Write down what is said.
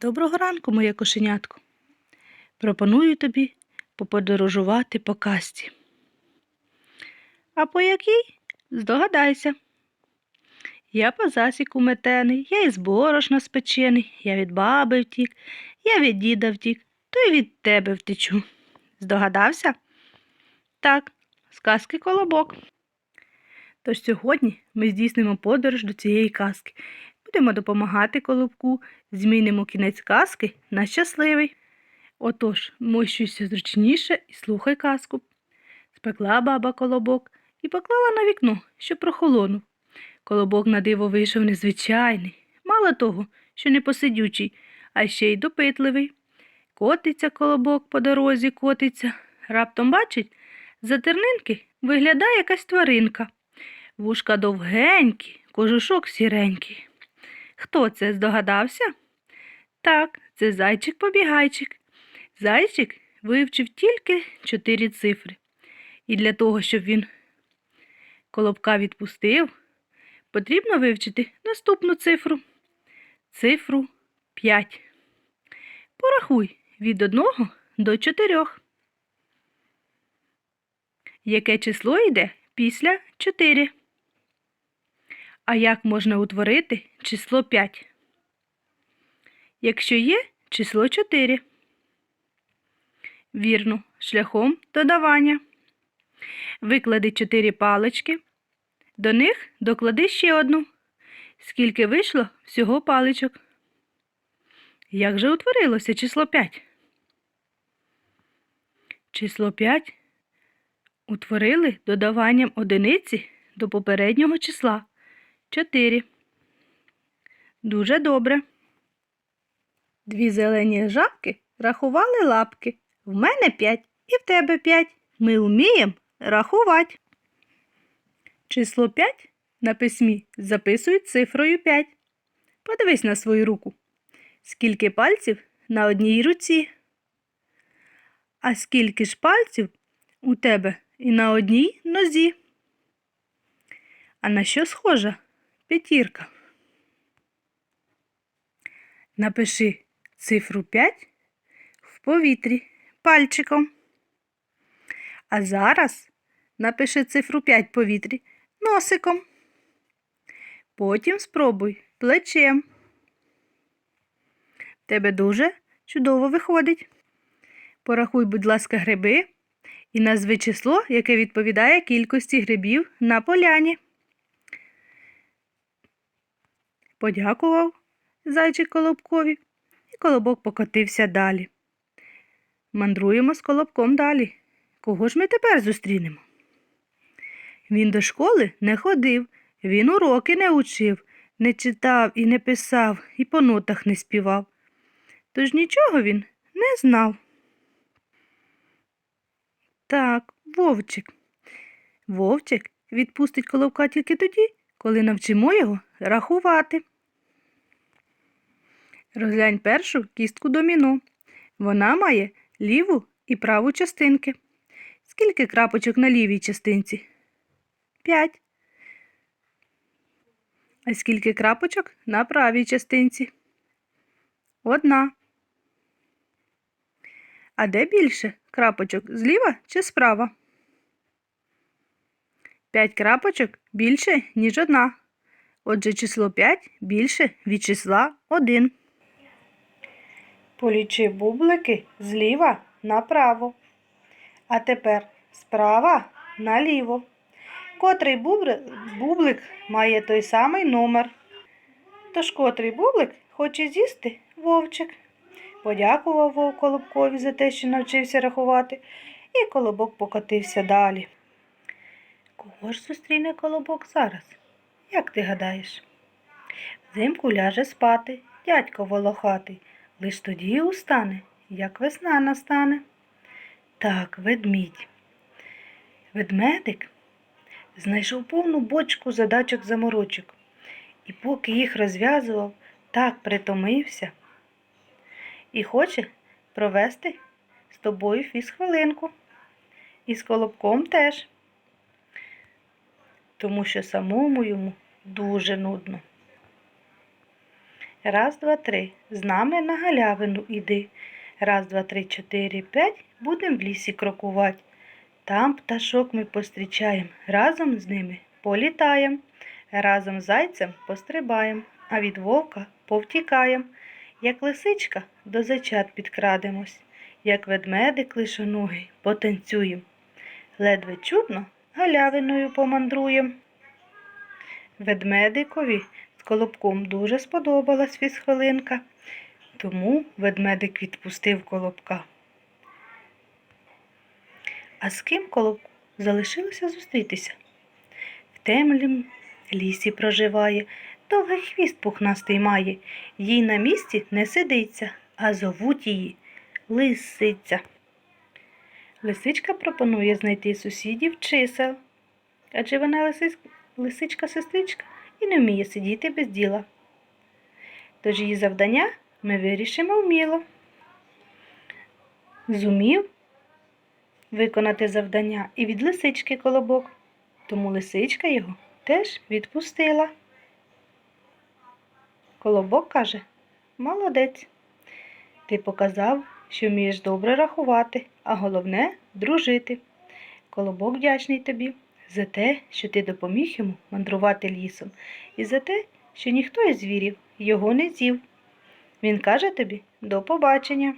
Доброго ранку, моє кошенятко. Пропоную тобі поподорожувати по казці. А по якій? Здогадайся. Я по засіку метений, я із борошна спечений, я від баби втік, я від діда втік, то й від тебе втечу. Здогадався? Так, з казки колобок. Тож сьогодні ми здійснимо подорож до цієї казки. Будемо допомагати колобку, змінимо кінець казки на щасливий. Отож, мощуйся зручніше і слухай казку. Спекла баба колобок і поклала на вікно, що прохолонув. Колобок на диво вийшов незвичайний, мало того, що не посидючий, а ще й допитливий. Котиться колобок по дорозі, котиться. Раптом бачить, за тернинки виглядає якась тваринка. Вушка довгенькі, кожушок сіренький. Хто це здогадався? Так, це зайчик-побігайчик. Зайчик вивчив тільки чотири цифри. І для того, щоб він колобка відпустив, потрібно вивчити наступну цифру. Цифру 5. Порахуй від 1 до 4. Яке число йде після 4? А як можна утворити число 5? Якщо є число 4. Вірно, шляхом додавання. Виклади 4 палички. До них доклади ще одну. Скільки вийшло всього паличок? Як же утворилося число 5? Число 5 утворили додаванням одиниці до попереднього числа. 4. Дуже добре. Дві зелені жабки рахували лапки. В мене 5 і в тебе 5. Ми вміємо рахувати. Число 5 на письмі записують цифрою 5. Подивись на свою руку. Скільки пальців на одній руці? А скільки ж пальців у тебе і на одній нозі? А на що схожа п'ятірка? Напиши цифру 5 в повітрі пальчиком. А зараз напиши цифру 5 в повітрі носиком. Потім спробуй плечем. Тебе дуже чудово виходить. Порахуй, будь ласка, гриби і назви число, яке відповідає кількості грибів на поляні. Подякував зайчик колобкові, і колобок покотився далі. Мандруємо з колобком далі. Кого ж ми тепер зустрінемо? Він до школи не ходив, він уроки не учив, не читав і не писав, і по нотах не співав. Тож нічого він не знав. Так, вовчик. Вовчик відпустить колобка тільки тоді, коли навчимо його рахувати. Розглянь першу кістку доміно. Вона має ліву і праву частинки. Скільки крапочок на лівій частинці? П'ять. А скільки крапочок на правій частинці? Одна. А де більше крапочок зліва чи справа? П'ять крапочок більше, ніж одна. Отже, число 5 більше від числа 1. Полічи бублики зліва направо. А тепер справа наліво. Котрий бублик має той самий номер. Тож котрий бублик хоче з'їсти вовчик. Подякував вовк Колобкові за те, що навчився рахувати, і колобок покотився далі. Кого ж зустріне колобок зараз? Як ти гадаєш? Взимку ляже спати, дядько волохатий, лиш тоді устане, як весна настане. Так, ведмідь. Ведмедик знайшов повну бочку задачок заморочок, і поки їх розв'язував, так притомився і хоче провести з тобою фізхвилинку. І з колобком теж, тому що самому йому дуже нудно. Раз, два, три. З нами на галявину іди. Раз, два, три, чотири, п'ять. Будем в лісі крокувати. Там пташок ми пострічаєм, разом з ними політаєм, разом з зайцем пострибаєм, а від вовка повтікаєм. Як лисичка до зайчат підкрадемось, як ведмедик лишоногий потанцюєм. Ледве чутно галявиною помандруєм. Ведмедикові з колобком дуже сподобалась фізхвилинка, тому ведмедик відпустив колобка. А з ким колобку залишилося зустрітися? В темнім лісі проживає, довгий хвіст пухнастий має, їй на місці не сидиться, а зовуть її лисиця. Лисичка пропонує знайти сусідів чисел, адже вона лисичка-сестричка і не вміє сидіти без діла. Тож її завдання ми вирішимо вміло. Зумів виконати завдання і від лисички колобок, тому лисичка його теж відпустила. Колобок каже, молодець. Ти показав, що вмієш добре рахувати, а головне дружити. Колобок вдячний тобі за те, що ти допоміг йому мандрувати лісом, і за те, що ніхто із звірів його не з'їв. Він каже тобі до побачення.